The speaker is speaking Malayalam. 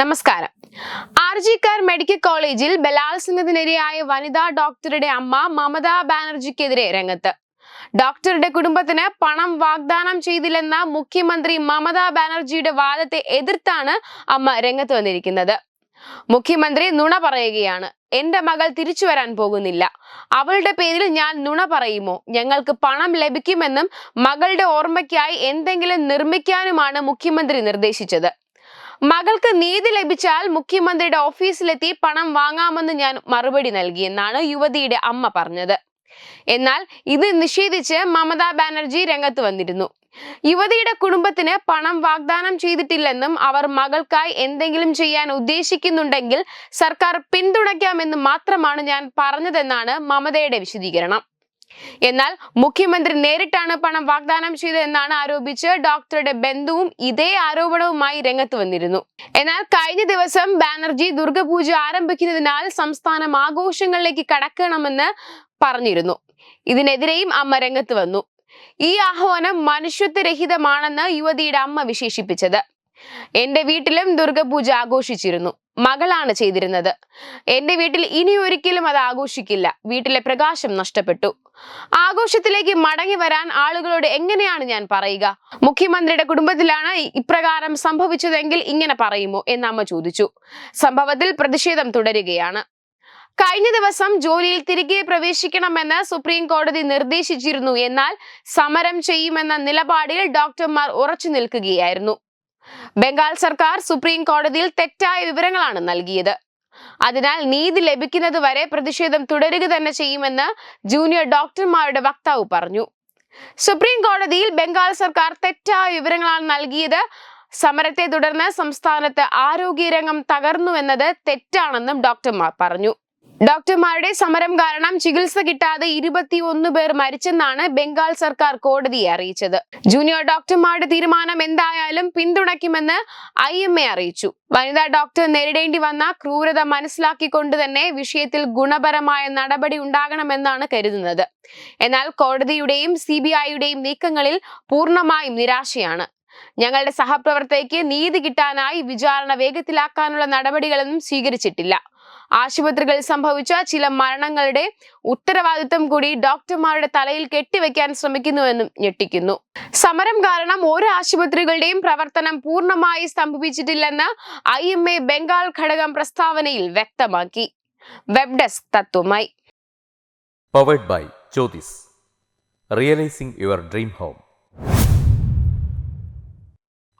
നമസ്കാരം. ആർ ജി കാർ മെഡിക്കൽ കോളേജിൽ ബലാത്സംഗത്തിനിരയായ വനിതാ ഡോക്ടറുടെ അമ്മ മമതാ ബാനർജിക്കെതിരെ രംഗത്ത്. ഡോക്ടറുടെ കുടുംബത്തിന് പണം വാഗ്ദാനം ചെയ്തില്ലെന്ന മുഖ്യമന്ത്രി മമതാ ബാനർജിയുടെ വാദത്തെ എതിർത്താണ് അമ്മ രംഗത്ത് വന്നിരിക്കുന്നത്. മുഖ്യമന്ത്രി നുണ പറയുകയാണ് എന്റെ മകൾ തിരിച്ചു വരാൻ പോകുന്നില്ല. അവളുടെ പേരിൽ ഞാൻ നുണ പറയുമോ? ഞങ്ങൾക്ക് പണം ലഭിക്കുമെന്നും മകളുടെ ഓർമ്മയ്ക്കായി എന്തെങ്കിലും നിർമ്മിക്കാനുമാണ് മുഖ്യമന്ത്രി നിർദ്ദേശിച്ചത്. മകൾക്ക് നീതി ലഭിച്ചാൽ മുഖ്യമന്ത്രിയുടെ ഓഫീസിലെത്തി പണം വാങ്ങാമെന്ന് ഞാൻ മറുപടി നൽകിയെന്നാണ് യുവതിയുടെ അമ്മ പറഞ്ഞത്. എന്നാൽ ഇത് നിഷേധിച്ച് മമതാ ബാനർജി രംഗത്ത് വന്നിരുന്നു. യുവതിയുടെ കുടുംബത്തിന് പണം വാഗ്ദാനം ചെയ്തിട്ടില്ലെന്നും അവർ മകൾക്കായി എന്തെങ്കിലും ചെയ്യാൻ ഉദ്ദേശിക്കുന്നുണ്ടെങ്കിൽ സർക്കാർ പിന്തുണയ്ക്കാമെന്ന് മാത്രമാണ് ഞാൻ പറഞ്ഞതെന്നാണ് മമതയുടെ വിശദീകരണം. എന്നാൽ മുഖ്യമന്ത്രി നേരിട്ടാണ് പണം വാഗ്ദാനം ചെയ്തതെന്നാണ് ആരോപിച്ച് ഡോക്ടറുടെ ബന്ധുവും ഇതേ ആരോപണവുമായി രംഗത്ത് വന്നിരുന്നു. എന്നാൽ കഴിഞ്ഞ ദിവസം ബാനർജി ദുർഗപൂജ ആരംഭിക്കുന്നതിനാൽ സംസ്ഥാനം ആഘോഷങ്ങളിലേക്ക് കടക്കണമെന്ന് പറഞ്ഞിരുന്നു. ഇതിനെതിരെയും അമ്മ രംഗത്ത് വന്നു. ഈ ആഹ്വാനം മനുഷ്യത്വരഹിതമാണെന്ന് യുവതിയുടെ അമ്മ വിശേഷിപ്പിച്ചത്. എന്റെ വീട്ടിലും ദുർഗപൂജ ആഘോഷിച്ചിരുന്നു. മകളാണ് ചെയ്തിരുന്നത്. എന്റെ വീട്ടിൽ ഇനി ഒരിക്കലും അത് ആഘോഷിക്കില്ല. വീട്ടിലെ പ്രകാശം നഷ്ടപ്പെട്ടു. ആഘോഷത്തിലേക്ക് മടങ്ങി വരാൻ ആളുകളോട് എങ്ങനെയാണ് ഞാൻ പറയുക? മുഖ്യമന്ത്രിയുടെ കുടുംബത്തിലാണ് ഇപ്രകാരം സംഭവിച്ചതെങ്കിൽ ഇങ്ങനെ പറയുമോ എന്ന് അമ്മ ചോദിച്ചു. സംഭവത്തിൽ പ്രതിഷേധം തുടരുകയാണ്. കഴിഞ്ഞ ദിവസം ജോലിയിൽ തിരികെ പ്രവേശിക്കണമെന്ന് സുപ്രീം കോടതി നിർദ്ദേശിച്ചിരുന്നു. എന്നാൽ സമരം ചെയ്യുമെന്ന നിലപാടിൽ ഡോക്ടർമാർ ഉറച്ചു നിൽക്കുകയായിരുന്നു. ബംഗാൾ സർക്കാർ സുപ്രീം കോടതിയിൽ തെറ്റായ വിവരങ്ങളാണ് നൽകിയത്. അതിനാൽ നീതി ലഭിക്കുന്നത് വരെ പ്രതിഷേധം തുടരുക തന്നെ ചെയ്യുമെന്ന് ജൂനിയർ ഡോക്ടർമാരുടെ വക്താവ് പറഞ്ഞു. സുപ്രീം കോടതിയിൽ ബംഗാൾ സർക്കാർ തെറ്റായ വിവരങ്ങളാണ് നൽകിയത്. സമരത്തെ തുടർന്ന് സംസ്ഥാനത്ത് ആരോഗ്യരംഗം തകർന്നുവെന്നത് തെറ്റാണെന്നും ഡോക്ടർമാർ പറഞ്ഞു. ഡോക്ടർമാരുടെ സമരം കാരണം ചികിത്സ കിട്ടാതെ ഇരുപത്തിയൊന്ന് പേർ മരിച്ചെന്നാണ് ബംഗാൾ സർക്കാർ കോടതിയെ അറിയിച്ചത്. ജൂനിയർ ഡോക്ടർമാരുടെ തീരുമാനം എന്തായാലും പിന്തുണയ്ക്കുമെന്ന് ഐ എം എ അറിയിച്ചു. വനിതാ ഡോക്ടർ നേരിടേണ്ടി വന്ന ക്രൂരത മനസ്സിലാക്കിക്കൊണ്ട് തന്നെ വിഷയത്തിൽ ഗുണപരമായ നടപടി ഉണ്ടാകണമെന്നാണ് കരുതുന്നത്. എന്നാൽ കോടതിയുടെയും സി ബി ഐയുടെയും നീക്കങ്ങളിൽ പൂർണമായും നിരാശയാണ്. ഞങ്ങളുടെ സഹപ്രവർത്തകയ്ക്ക് നീതി കിട്ടാനായി വിചാരണ വേഗത്തിലാക്കാനുള്ള നടപടികളൊന്നും സ്വീകരിച്ചിട്ടില്ല. ആശുപത്രികളിൽ സംഭവിച്ച ചില മരണങ്ങളുടെ ഉത്തരവാദിത്വം കൂടി ഡോക്ടർമാരുടെ തലയിൽ കെട്ടിവെക്കാൻ ശ്രമിക്കുന്നുവെന്നും ഞെട്ടിക്കുന്നു. സമരം കാരണം ഓരോ ആശുപത്രികളുടെയും പ്രവർത്തനം പൂർണമായി സ്തംഭിപ്പിച്ചിട്ടില്ലെന്ന് ഐ എം എ ബംഗാൾ ഘടകം പ്രസ്താവനയിൽ വ്യക്തമാക്കി. Web desk തത്വമായി. Powered by Jyothis realising your dream home